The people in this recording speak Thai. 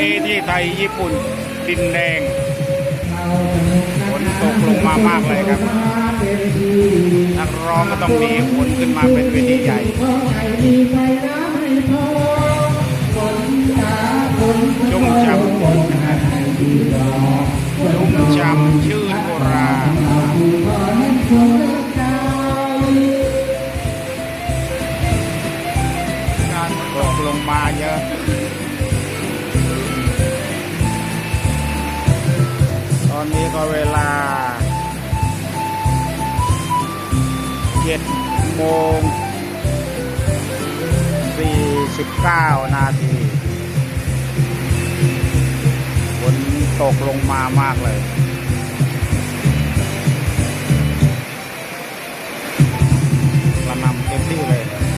นี้ที่ไทยญี่ปุ่นดินแดงฝนตกลงมามากเลยครับนักร้องก็ต้องมีฝนขึ้นมาเป็นเวทีใหญ่ชุ่มฉ่ำชุ่มฉ่ำชื่นโบราณการตกลงมาเยอะ อนนี้ก็เวลาเจ็ดโมงสี่สิบเก้านาทีฝนตกลงมามากเลย